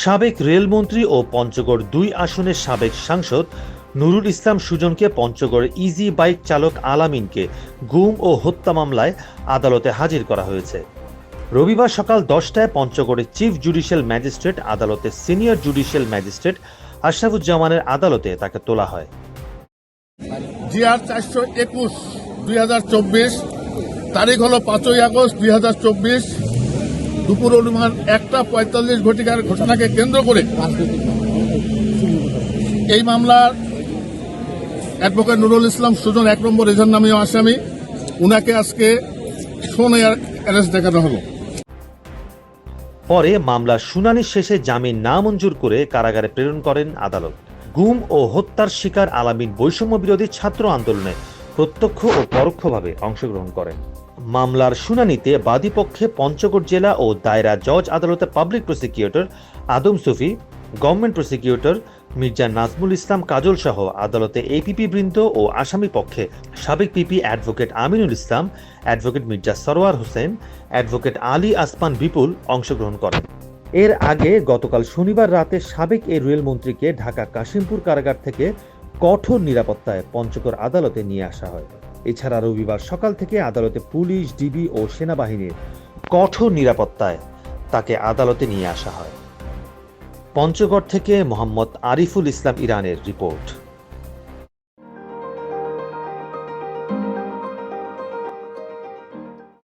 সাবেক রেলমন্ত্রী ও পঞ্চগড় দুই আসনের সাবেক সাংসদ নুরুল ইসলাম সুজনকে পঞ্চগড় ইজি বাইক চালক আলামিনকে গুম ও হত্যা মামলায় আদালতে হাজির করা হয়েছে। রবিবার সকাল দশটায় পঞ্চগড়ের চিফ জুডিশিয়াল ম্যাজিস্ট্রেট আদালতে সিনিয়র জুডিশিয়াল ম্যাজিস্ট্রেট আশরাফুজ্জামানের আদালতে তাকে তোলা হয়। জিআর চারশো একুশ দুই তারিখ হলো পাঁচই আগস্ট দুই হাজার চব্বিশ দুপুর অনুমান একটা পঁয়তাল্লিশ ঘটিকার ঘটনাকে কেন্দ্র করে এই মামলার অ্যাডভোকেট নুরুল ইসলাম সুজন এক নম্বর রেজার নামীয় আসামি। উনাকে আজকে সোনে অ্যারেস্ট দেখানো হলো। পরে মামলার শুনানি শেষে জামিন না মঞ্জুর করে কারাগারে প্রেরণ করেন আদালত। গুম ও হত্যার শিকার আলামিন বৈষম্য বিরোধী ছাত্র আন্দোলনে প্রত্যক্ষ ও পরোক্ষভাবে অংশগ্রহণ করেন। মামলার শুনানিতে বাদীপক্ষে পঞ্চগড় জেলা ও দায়রা জজ আদালতের public prosecutor Adam Sufi, government prosecutor Mirza Nazmul Islam Kajol সহ আদালতে এপিপি বৃন্দ ও আসামি পক্ষে সাবেক PP advocate Aminul Islam, advocate Mirza Sarwar Hossain, advocate Ali Asman Bipul অংশগ্রহণ করেন। এর আগে গতকাল শনিবার রাতে সাবেক এই রেলমন্ত্রীকে ঢাকা কাশিমপুর কারাগার থেকে কঠোর নিরাপত্তায় পঞ্চগড় আদালতে নিয়ে আসা হয়। এছাড়া রবিবার সকাল থেকে আদালতে পুলিশ, ডিবি ও সেনাবাহিনীর কঠোর নিরাপত্তায় তাকে আদালতে নিয়ে আসা হয়। পঞ্চগড় থেকে মোহাম্মদ আরিফুল ইসলাম ইরানের রিপোর্ট।